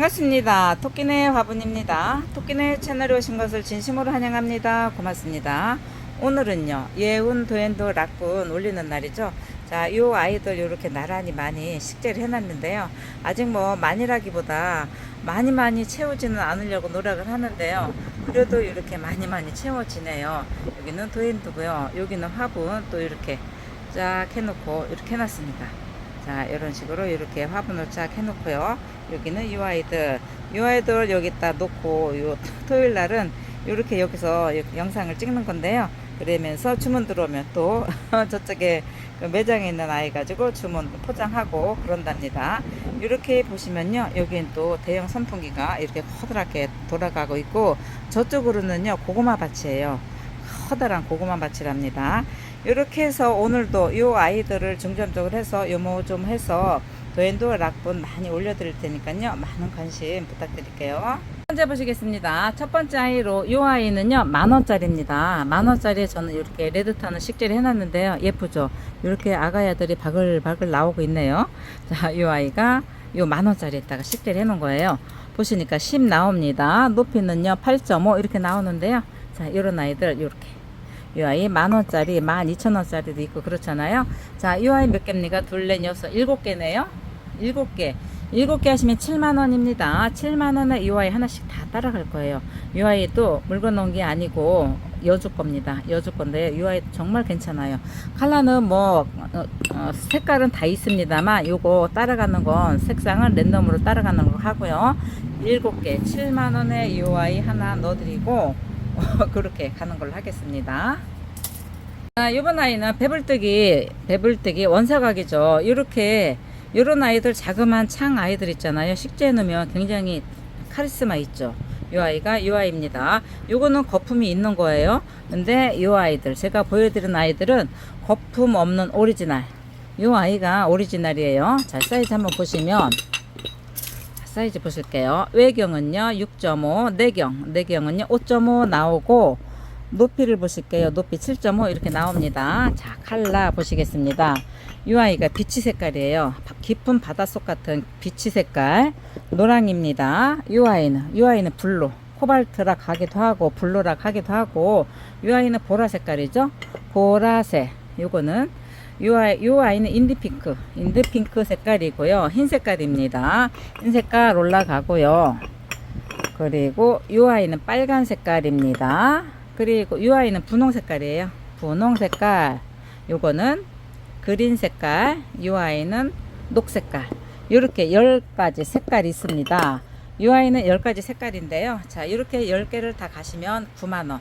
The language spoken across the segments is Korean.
반갑습니다. 토끼네 화분입니다. 토끼네 채널에 오신 것을 진심으로 환영합니다. 고맙습니다. 오늘은요, 예운 도엔도 락분 올리는 날이죠. 자, 요 아이들 이렇게 나란히 많이 식재를 해놨는데요. 아직 뭐 많이라기보다 많이 많이 채우지는 않으려고 노력을 하는데요. 그래도 이렇게 많이 많이 채워지네요. 여기는 도엔도고요. 여기는 화분 또 이렇게 쫙 해놓고 이렇게 해놨습니다. 자, 이런 식으로 이렇게 화분을 쫙 해놓고요. 여기는 이 아이들, 이 아이들 여기다 놓고 요 토요일 날은 이렇게 여기서 영상을 찍는 건데요. 그러면서 주문 들어오면 또 저쪽에 그 매장에 있는 아이 가지고 주문 포장하고 그런답니다. 이렇게 보시면요. 여기는 또 대형 선풍기가 이렇게 커다랗게 돌아가고 있고 저쪽으로는요. 고구마 밭이에요. 커다란 고구마 밭이랍니다. 이렇게 해서 오늘도 이 아이들을 중점적으로 해서 요모 좀 해서 도엔도 락분 많이 올려드릴 테니까요. 많은 관심 부탁드릴게요. 첫 번째 보시겠습니다. 첫 번째 아이로 이 아이는요 만 원짜리입니다. 만 원짜리에 저는 이렇게 레드탄을 식재를 해놨는데요. 예쁘죠? 이렇게 아가야들이 바글바글 나오고 있네요. 자, 이 아이가 요만 원짜리에다가 식재를 해놓은 거예요. 보시니까 10 나옵니다. 높이는요 8.5 이렇게 나오는데요. 자, 이런 아이들 이렇게 이 아이 만 원짜리, 만 이천 원짜리도 있고 그렇잖아요. 자, 이 아이 몇 개입니까? 둘, 넷, 여섯, 일곱 개네요. 일곱 개. 일곱 개 하시면 7만 원입니다. 7만 원에 이 아이 하나씩 다 따라갈 거예요. 이 아이도 물건 넣은 게 아니고 여주 겁니다. 여주 건데 이 아이 정말 괜찮아요. 컬러는 뭐 어, 어, 색깔은 다 있습니다만 요거 따라가는 건 색상은 랜덤으로 따라가는 거 하고요. 일곱 개 7만 원에 이 아이 하나 넣어드리고 그렇게 가는 걸로 하겠습니다. 아, 요번 아이는 배불뜨기, 배불뜨기 원사각이죠. 이렇게, 요런 아이들, 자그마한 창 아이들 있잖아요. 식재해 놓으면 굉장히 카리스마 있죠. 요 아이가 요 아이입니다. 요거는 거품이 있는 거예요. 근데 요 아이들, 제가 보여드린 아이들은 거품 없는 오리지널. 요 아이가 오리지널이에요. 자, 사이즈 한번 보시면, 사이즈 보실게요. 외경은요 6.5, 내경, 내경은요 5.5 나오고 높이를 보실게요. 높이 7.5 이렇게 나옵니다. 자, 칼라 보시겠습니다. 이 아이가 비치 색깔이에요. 바- 깊은 바닷속 같은 비치 색깔 노랑입니다. 이 아이는 이 아이는 블루. 코발트락 하기도 하고 블루락 하기도 하고 이 아이는 보라 색깔이죠. 보라색. 요거는 요, 아이, 요 아이는 인디핑크, 인디핑크 색깔이고요. 흰 색깔입니다. 흰 색깔 올라가고요. 그리고 요 아이는 빨간 색깔입니다. 그리고 요 아이는 분홍 색깔이에요. 분홍 색깔. 요거는 그린 색깔. 요 아이는 녹 색깔. 요렇게 10가지 색깔이 있습니다. 요 아이는 10가지 색깔인데요. 자, 이렇게 10개를 다 가시면 9만원.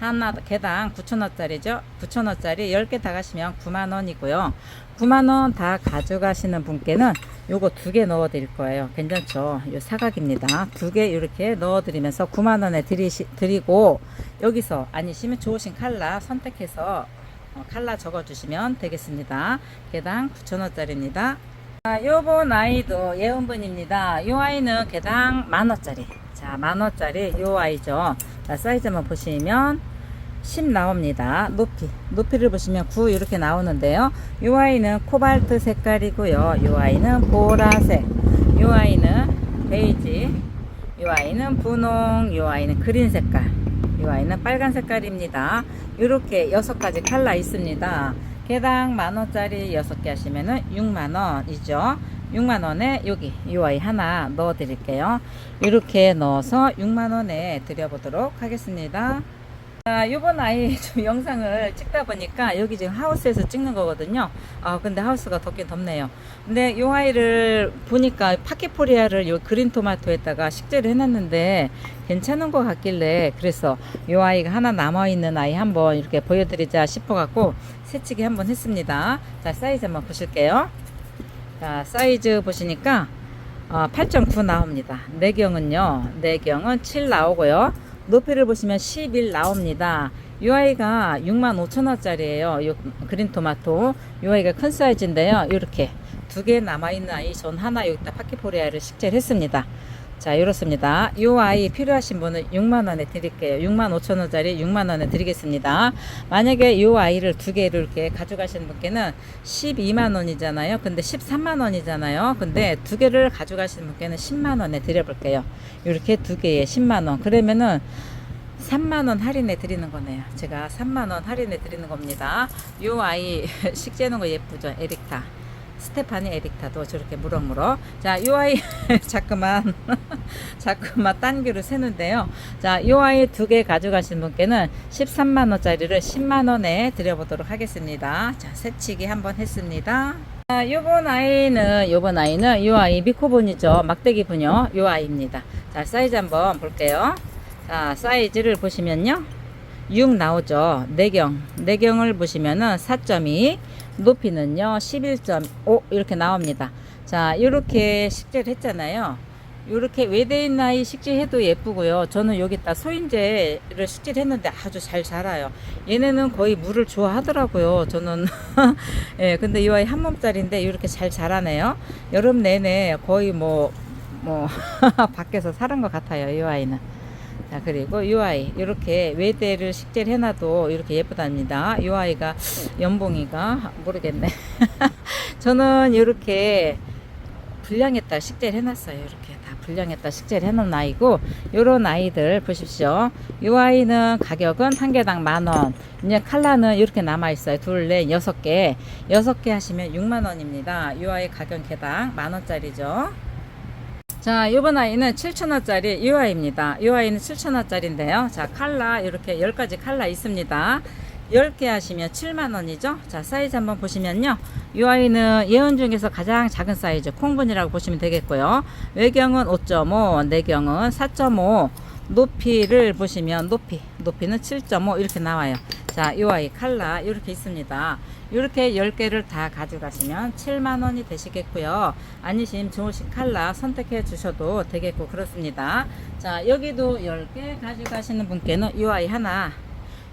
하나 개당 9,000원짜리죠. 9,000원짜리 10개 다 가시면 9만 원이고요. 9만 원 다 가져가시는 분께는 요거 두 개 넣어 드릴 거예요. 괜찮죠? 요 사각입니다. 두 개 이렇게 넣어 드리면서 9만 원에 드리시, 드리고 여기서 아니시면 좋으신 칼라 선택해서 어, 칼라 적어 주시면 되겠습니다. 개당 9,000원짜리입니다. 자, 요번 아이도 예은분입니다. 요 아이는 개당 만 원짜리. 자, 만 원짜리 요 아이죠. 자, 사이즈만 보시면 10 나옵니다. 높이. 높이를 보시면 9 이렇게 나오는데요. 요 아이는 코발트 색깔이고요. 요 아이는 보라색. 요 아이는 베이지. 요 아이는 분홍. 요 아이는 그린 색깔. 요 아이는 빨간 색깔입니다. 이렇게 여섯 가지 칼라 있습니다. 개당 만원짜리 여섯 개 하시면은 6만원이죠. 6만원에 여기 이 아이 하나 넣어 드릴게요. 이렇게 넣어서 6만원에 드려보도록 하겠습니다. 자, 요번 아이 좀 영상을 찍다 보니까 여기 지금 하우스에서 찍는 거거든요. 아, 근데 하우스가 덥긴 덥네요. 근데 요 아이를 보니까 파키포리아를 요 그린 토마토에다가 식재를 해놨는데 괜찮은 것 같길래 그래서 요 아이가 하나 남아있는 아이 한번 이렇게 보여드리자 싶어갖고 새치기 한번 했습니다. 자, 사이즈 한번 보실게요. 자, 사이즈 보시니까 어, 8.9 나옵니다. 내경은요, 내경은 7 나오고요. 높이를 보시면 11 나옵니다. 이 아이가 65,000원짜리예요. 요 그린 토마토. 이 아이가 큰 사이즈인데요. 이렇게 두 개 남아있는 아이 전 하나 여기다 파키포리아를 식재를 했습니다. 자, 이렇습니다. 이 아이 필요하신 분은 6만원에 드릴게요. 6만 5천원짜리 6만원에 드리겠습니다. 만약에 이 아이를 두 개를 이렇게 가져가시는 분께는 12만원이잖아요. 근데 13만원이잖아요. 근데 두 개를 가져가시는 분께는 10만원에 드려볼게요. 이렇게 두 개에 10만원. 그러면은 3만원 할인해 드리는 거네요. 제가 3만원 할인해 드리는 겁니다. 이 아이 식재는 거 예쁘죠? 에릭타. 스테파니 에릭타도 저렇게 무럭무럭. 자, 이 아이 자꾸만 자꾸만 딴 귀로 새는데요. 자, 이 아이 두 개 가져가신 분께는 13만 원짜리를 10만 원에 드려보도록 하겠습니다. 자, 새치기 한번 했습니다. 자, 요번 아이는 요번 아이는 요 아이 미코본이죠. 막대기 분요. 요 아이입니다. 자, 사이즈 한번 볼게요. 자, 사이즈를 보시면요. 6 나오죠. 내경. 내경을 보시면은 4.2, 높이는요. 11.5 이렇게 나옵니다. 자, 이렇게 식재를 했잖아요. 이렇게 외대인 나이 식재해도 예쁘고요. 저는 여기다 소인재를 식재를 했는데 아주 잘 자라요. 얘네는 거의 물을 좋아하더라고요. 저는 예, 근데 이 아이 한 몸짜리인데 이렇게 잘 자라네요. 여름 내내 거의 뭐뭐 밖에서 살은 것 같아요. 이 아이는. 자 그리고 이 아이 이렇게 외대를 식재를 해놔도 이렇게 예쁘답니다. 이 아이가 연봉이가 모르겠네. 저는 이렇게 불량했다 식재를 해놨어요. 이렇게 다 불량했다 식재를 해놓은 아이고 요런 아이들 보십시오. 이 아이는 가격은 한 개당 만 원. 이제 칼라는 이렇게 남아 있어요. 둘, 넷, 여섯 개. 여섯 개 하시면 6만 원입니다. 이 아이 가격 개당 만 원짜리죠. 자, 요번 아이는 7,000원짜리 이 아이입니다. 이 아이는 7,000원짜리인데요. 자, 칼라 이렇게 10가지 칼라 있습니다. 10개 하시면 7만원이죠. 자, 사이즈 한번 보시면요. 이 아이는 예언 중에서 가장 작은 사이즈, 콩분이라고 보시면 되겠고요. 외경은 5.5, 내경은 4.5, 높이를 보시면 높이, 높이는 7.5 이렇게 나와요. 자, 이 아이 칼라 이렇게 있습니다. 이렇게 10개를 다 가져가시면 7만원이 되시겠고요. 아니심 좋으신 칼라 선택해 주셔도 되겠고 그렇습니다. 자, 여기도 10개 가져가시는 분께는 이 아이 하나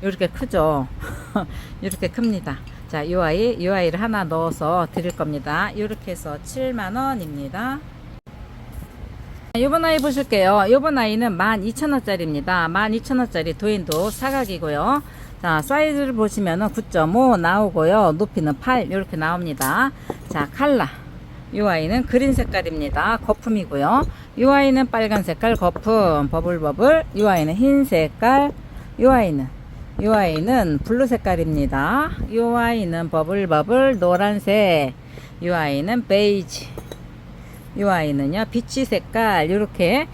이렇게 크죠. 이렇게 큽니다. 자, 이 아이, 이 아이를 하나 넣어서 드릴 겁니다. 이렇게 해서 7만 원입니다. 요번 아이 보실게요. 요번 아이는 12,000원짜리입니다. 12,000원짜리 도인도 사각이고요. 자, 사이즈를 보시면은 9.5 나오고요. 높이는 8 이렇게 나옵니다. 자, 칼라. 이 아이는 그린 색깔입니다. 거품이고요. 이 아이는 빨간 색깔 거품, 버블버블. 이 아이는 흰 색깔. 이 아이는 이 아이는 블루 색깔입니다. 이 아이는 버블버블 노란색. 이 아이는 베이지. 이 아이는요 비치 색깔 이렇게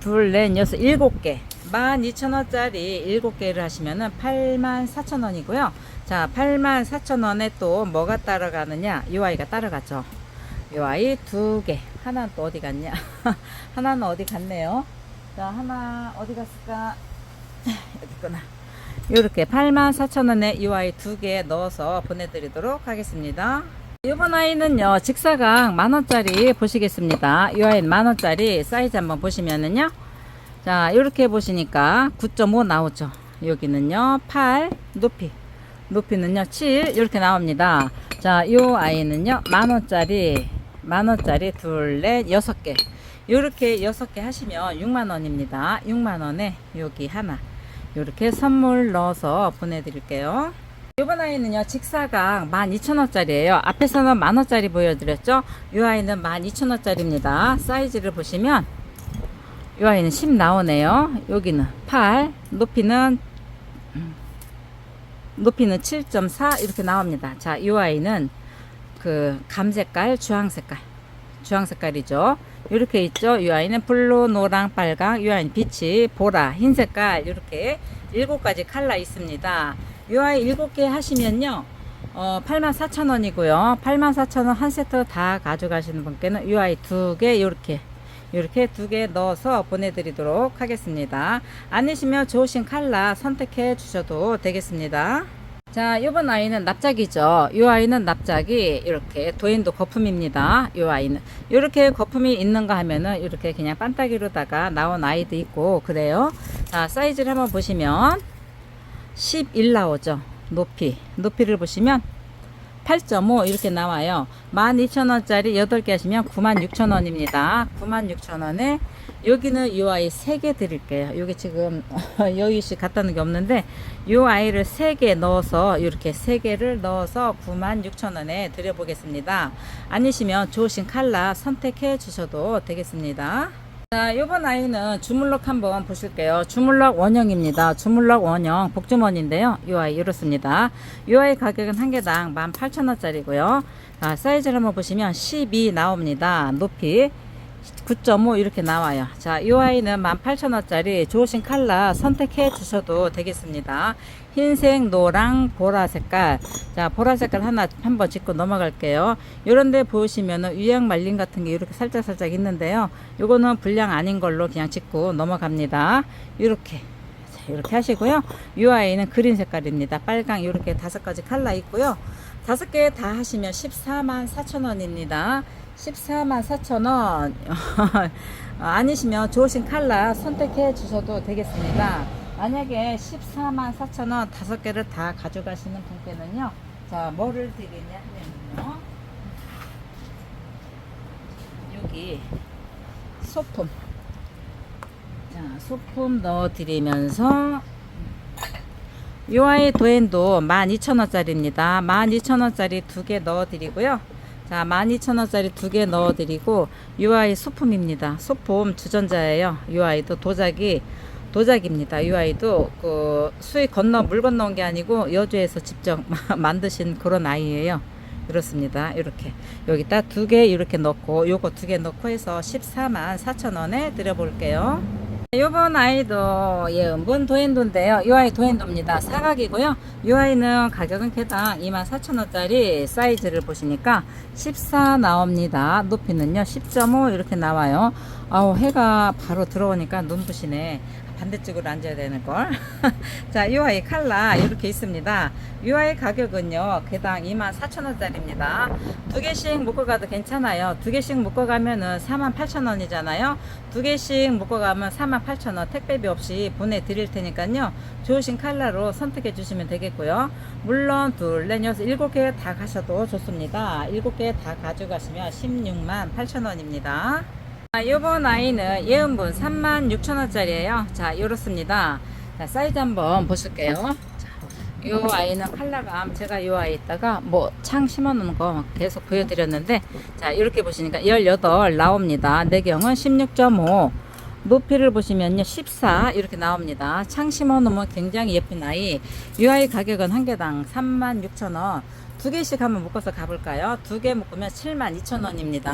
둘, 넷, 여섯, 일곱 개 12,000원짜리 일곱 개를 하시면은 84,000원이고요. 자 84,000원에 또 뭐가 따라가느냐? 이 아이가 따라가죠. 이 아이 두 개. 하나는 또 어디 갔냐? 하나는 어디 갔네요? 자 하나 어디 갔을까? 여기 있구나. 이렇게 84,000원에 이 아이 두 개 넣어서 보내드리도록 하겠습니다. 이번 아이는요 직사각 만원짜리 보시겠습니다. 이 아이는 만원짜리 사이즈 한번 보시면은요 자 이렇게 보시니까 9.5 나오죠. 여기는요 8 높이. 높이는요 7 이렇게 나옵니다. 자이 아이는요 만원짜리 만원짜리 둘넷 여섯 개. 이렇게 여섯 개 하시면 6만원입니다. 6만원에 여기 하나. 이렇게 선물 넣어서 보내드릴게요. 이번 아이는요 직사각 12,000원짜리예요. 앞에서는 만원짜리 보여드렸죠? 이 아이는 12,000원짜리입니다. 사이즈를 보시면 이 아이는 10 나오네요. 여기는 8 높이는 음, 높이는 7.4 이렇게 나옵니다. 자 이 아이는 그 감색깔 주황색깔. 주황색깔이죠. 이렇게 있죠. 이 아이는 블루 노랑 빨강 이 아이는 빛이 보라 흰 색깔 이렇게 일곱 가지 칼라 있습니다. 이 아이 일곱 개 하시면요 어, 84,000원이고요. 84,000원 한 세트 다 가져가시는 분께는 이 아이 두 개 이렇게 이렇게 두 개 넣어서 보내드리도록 하겠습니다 아니시면 좋으신 칼라 선택해 주셔도 되겠습니다 자, 이번 아이는 납작이죠. 이 아이는 납작이 이렇게 도인도 거품입니다. 이 아이는 이렇게 거품이 있는가 하면은 이렇게 그냥 반따기로다가 나온 아이도 있고 그래요. 자, 사이즈를 한번 보시면 11 나오죠. 높이 높이를 보시면 8.5 이렇게 나와요. 12,000원짜리 8개 하시면 96,000원입니다. 96,000원에 여기는 이 아이 3개 드릴게요. 여기 지금 여기씩 갖다 놓은 게 없는데 이 아이를 3개 넣어서 이렇게 3개를 넣어서 96,000원에 드려보겠습니다. 아니시면 좋으신 컬러 선택해 주셔도 되겠습니다. 자, 요번 아이는 주물럭 한번 보실게요. 주물럭 원형입니다. 주물럭 원형 복주머니인데요. 이 아이 이렇습니다. 이 아이 가격은 한 개당 18,000원짜리고요. 자, 사이즈를 한번 보시면 12 나옵니다. 높이 9.5 이렇게 나와요. 자, 이 아이는 18,000원짜리 좋으신 컬러 선택해 주셔도 되겠습니다. 흰색, 노랑, 보라 색깔. 자, 보라 색깔 하나 한번 짚고 넘어갈게요. 요런데 보시면은 유양 말린 같은 게 이렇게 살짝 살짝 있는데요. 요거는 불량 아닌 걸로 그냥 짚고 넘어갑니다. 이렇게. 자, 이렇게 하시고요. 이 아이는 그린 색깔입니다. 빨강 이렇게 다섯 가지 컬러 있고요. 다섯 개 다 하시면 14만 4천 원입니다. 14만 4천 원. 아니시면 좋으신 컬러 선택해 주셔도 되겠습니다. 만약에 14만 4천 원 다섯 개를 다 가져가시는 분께는요. 자, 뭐를 드리냐면요. 여기 소품. 자, 소품 넣어 드리면서 요 아이 도엔도 12,000원짜리입니다. 12,000원짜리 두 개 넣어 드리고요. 자, 12,000원짜리 두 개 넣어 드리고 요 아이 소품입니다. 소품 주전자예요. 요 아이도 도자기 도자기입니다. 이 아이도 그 수익 건너 물 건너온 게 아니고 여주에서 직접 만드신 그런 아이예요. 그렇습니다. 이렇게 여기다 두 개 이렇게 넣고 요거 두 개 넣고 해서 14만 4천 원에 드려볼게요. 요번 아이도 예 은분 도엔도인데요. 이 아이 도엔도입니다. 사각이고요. 이 아이는 가격은 개당 2만 4천 원짜리 사이즈를 보시니까 14 나옵니다. 높이는요 10.5 이렇게 나와요. 아우 해가 바로 들어오니까 눈부시네. 반대쪽으로 앉아야 되는 걸. 자, 이 아이 칼라 이렇게 있습니다. 이 아이 가격은요, 개당 24,000원짜리입니다. 두 개씩 묶어 가도 괜찮아요. 두 개씩 묶어 가면은 48,000원이잖아요. 두 개씩 묶어 가면 48,000원 택배비 없이 보내드릴 테니까요. 좋으신 칼라로 선택해 주시면 되겠고요. 물론 둘, 넷, 여섯, 일곱 개 다 가셔도 좋습니다. 일곱 개 다 가져가시면 16만 8천원입니다. 자, 요번 아이는 예은분 36,000원짜리예요. 자, 요렇습니다. 자, 사이즈 한번 보실게요. 자, 요 아이는 컬러감 제가 요 아이 있다가 뭐 창 심어 놓은 거 계속 보여 드렸는데 자, 이렇게 보시니까 18 나옵니다. 내경은 16.5 높이를 보시면요 14 이렇게 나옵니다 창 심어 놓으면 굉장히 예쁜 아이 이 아이 가격은 한 개당 36,000원 두 개씩 한번 묶어서 가볼까요? 두 개 묶으면 72,000원입니다.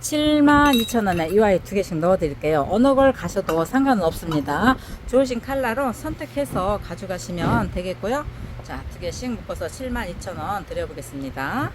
72,000원에 이 아이 두 개씩 넣어 드릴게요. 어느 걸 가셔도 상관은 없습니다. 좋으신 컬러로 선택해서 가져가시면 되겠고요. 자 두 개씩 묶어서 72,000원 드려보겠습니다.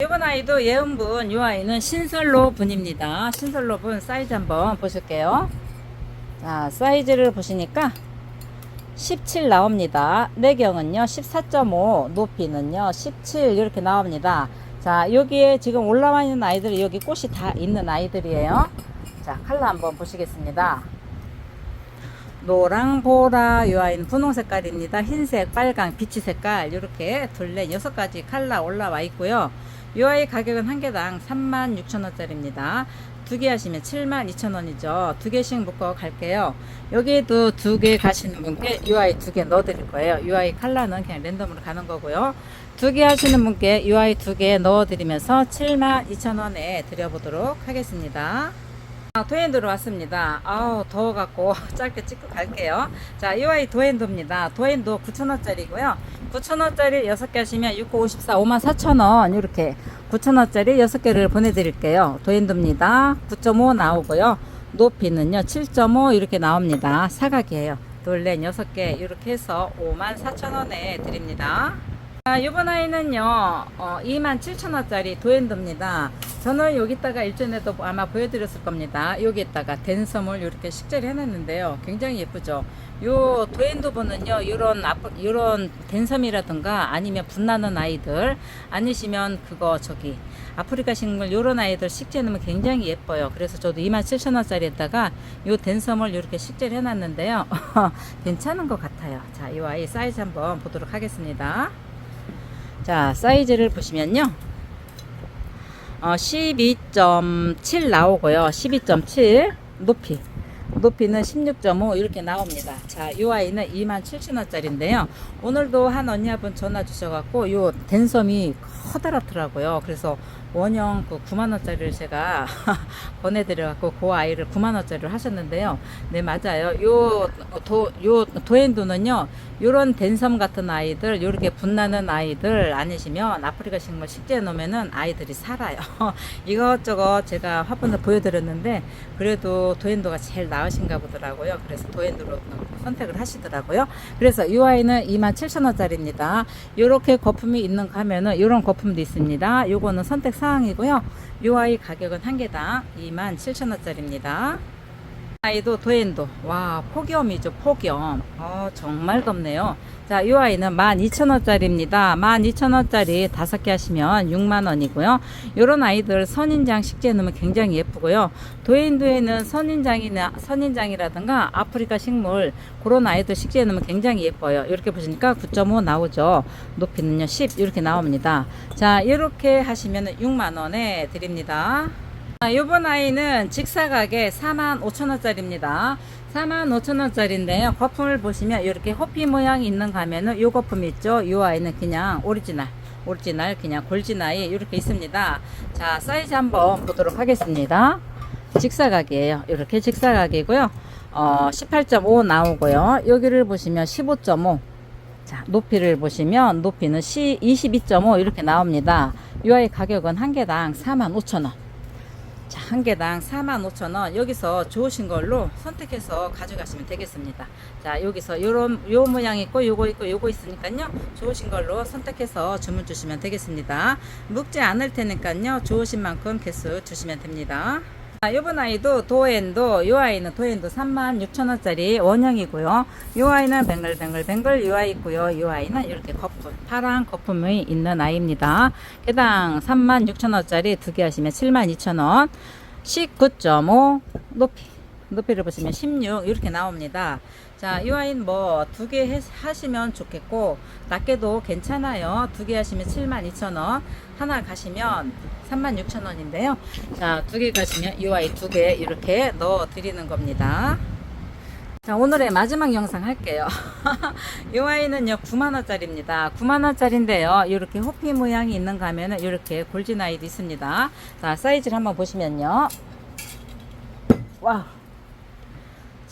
이번 아이도 예은분, 이 아이는 신설로 분입니다. 신설로 분 사이즈 한번 보실게요. 자, 사이즈를 보시니까 17 나옵니다. 내경은요, 14.5, 높이는요, 17 이렇게 나옵니다. 자, 여기에 지금 올라와 있는 아이들이 여기 꽃이 다 있는 아이들이에요. 자, 컬러 한번 보시겠습니다. 노랑, 보라, 이 아이는 분홍 색깔입니다. 흰색, 빨강, 비치 색깔, 이렇게 둘레 여섯 가지 컬러 올라와 있고요. 이 아이 가격은 한 개당 36,000원짜리입니다. 두 개 하시면 72,000원이죠. 두 개씩 묶어 갈게요. 여기도 두 개 가시는 분께 이 아이 두개 넣어 드릴 거예요. 이 아이 컬러는 그냥 랜덤으로 가는 거고요. 두 개 하시는 분께 이 아이 두개 넣어 드리면서 72,000원에 드려 보도록 하겠습니다. 아, 도엔도로 왔습니다. 아우, 더워갖고 짧게 찍고 갈게요. 자, 이 아이 도엔도입니다. 도엔도 9,000원짜리고요. 9,000원짜리 6개 하시면 6, 9, 54, 5만 4,000원. 이렇게 9,000원짜리 6개를 보내드릴게요. 도엔도입니다. 9.5 나오고요. 높이는요, 7.5 이렇게 나옵니다. 사각이에요. 둘, 넷, 6개 이렇게 해서 5만 4,000원에 드립니다. 자, 이번 아이는요, 어, 27,000원짜리 도엔도입니다. 저는 여기다가 일전에도 아마 보여드렸을 겁니다. 여기에다가 댄섬을 이렇게 식재를 해놨는데요. 굉장히 예쁘죠. 요 도엔도브는요, 이런 이런 댄섬이라든가 아니면 분나는 아이들 아니시면 그거 저기 아프리카 식물 요런 아이들 식재 놓으면 굉장히 예뻐요. 그래서 저도 27,000원짜리에다가 요 댄섬을 이렇게 식재를 해놨는데요. 괜찮은 것 같아요. 자, 이 아이 사이즈 한번 보도록 하겠습니다. 자, 사이즈를 보시면요. 어, 12.7 나오고요. 12.7 높이. 높이는 16.5 이렇게 나옵니다. 자, 이 아이는 27,000원짜리인데요. 오늘도 한 언니분 전화 주셔갖고 요 댄섬이 커다랗더라고요. 그래서 원형 그 9만원짜리를 제가 보내드려갖고 그 아이를 9만원짜리를 하셨는데요. 네, 맞아요. 요 도, 요 도엔도는요, 요런 댄섬 같은 아이들, 요렇게 분나는 아이들 아니시면 아프리카 식물 식재해 놓으면은 아이들이 살아요. 이것저것 제가 화분을 보여드렸는데, 그래도 도엔도가 제일 나으신가 보더라고요. 그래서 도엔도로 선택을 하시더라고요. 그래서 이 아이는 27,000원짜리입니다. 요렇게 거품이 있는 가면은 요런 거품도 있습니다. 요거는 선택 사항이고요. 요 아이 가격은 한 개당 27,000원짜리입니다. 아이도 도엔도. 와 폭염이죠 폭염. 어 정말 덥네요. 자 이 아이는 12,000원짜리입니다. 12,000원짜리 5개 하시면 6만원이고요. 요런 아이들 선인장 식재해 놓으면 굉장히 예쁘고요. 도엔도에는 선인장이나 선인장이라든가 아프리카 식물 그런 아이들 식재해 놓으면 굉장히 예뻐요. 이렇게 보시니까 9.5 나오죠. 높이는요 10 이렇게 나옵니다. 자 이렇게 하시면 6만원에 드립니다. 아, 요번 아이는 직사가게 45,000원짜리입니다. 45,000원짜리인데요. 거품을 보시면 이렇게 호피 모양이 있는 가면은 요 거품 있죠. 요 아이는 그냥 오리지널. 오리지널 그냥 골진아이 이렇게 있습니다. 자, 사이즈 한번 보도록 하겠습니다. 직사각이에요. 이렇게 직사각이고요. 어, 18.5 나오고요. 여기를 보시면 15.5. 자, 높이를 보시면 높이는 C 22.5 이렇게 나옵니다. 이 아이 가격은 한 개당 45,000원. 자, 한 개당 45,000원. 여기서 좋으신 걸로 선택해서 가져가시면 되겠습니다. 자, 여기서 요런 요 모양 있고 요거 있고 요거 있으니까요. 좋으신 걸로 선택해서 주문 주시면 되겠습니다. 묵지 않을 테니까요. 좋으신 만큼 개수 주시면 됩니다. 자, 요번 아이도 도엔도, 요 아이는 도엔도 36,000원짜리 원형이고요. 요 아이는 뱅글뱅글뱅글 요 아이 있고요. 요 아이는 이렇게 거품, 파란 거품이 있는 아이입니다. 개당 36,000원짜리 두 개 하시면 72,000원. 19.5 높이. 높이를 보시면 16 이렇게 나옵니다. 자, 이 아이는 뭐두 개 하시면 좋겠고 낮게도 괜찮아요. 두 개 하시면 72,000원. 하나 가시면 36,000원인데요. 자, 두 개 가시면 이 아이 두개 이렇게 넣어 드리는 겁니다. 자, 오늘의 마지막 영상 할게요. 이 아이는요, 9만원짜리입니다. 9만원짜리인데요, 이렇게 호피 모양이 있는 가면은 이렇게 골진 아이도 있습니다. 자, 사이즈를 한번 보시면요. 와.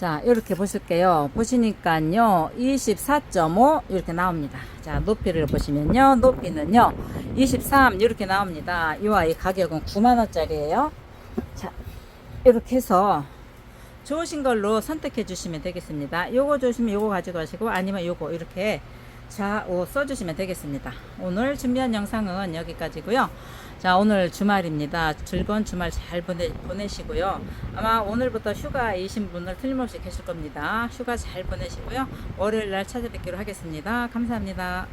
자, 이렇게 보실게요. 보시니까요, 24.5 이렇게 나옵니다. 자, 높이를 보시면요, 높이는요, 23 이렇게 나옵니다. 이 아이 가격은 9만원짜리예요. 자, 이렇게 해서 좋으신 걸로 선택해 주시면 되겠습니다. 요거 좋으시면 요거 가져가시고 아니면 요거 이렇게 자, 오, 써주시면 되겠습니다. 오늘 준비한 영상은 여기까지고요. 자, 오늘 주말입니다. 즐거운 주말 잘 보내, 보내시고요. 아마 오늘부터 휴가이신 분들 틀림없이 계실 겁니다. 휴가 잘 보내시고요. 월요일 날 찾아뵙기로 하겠습니다. 감사합니다.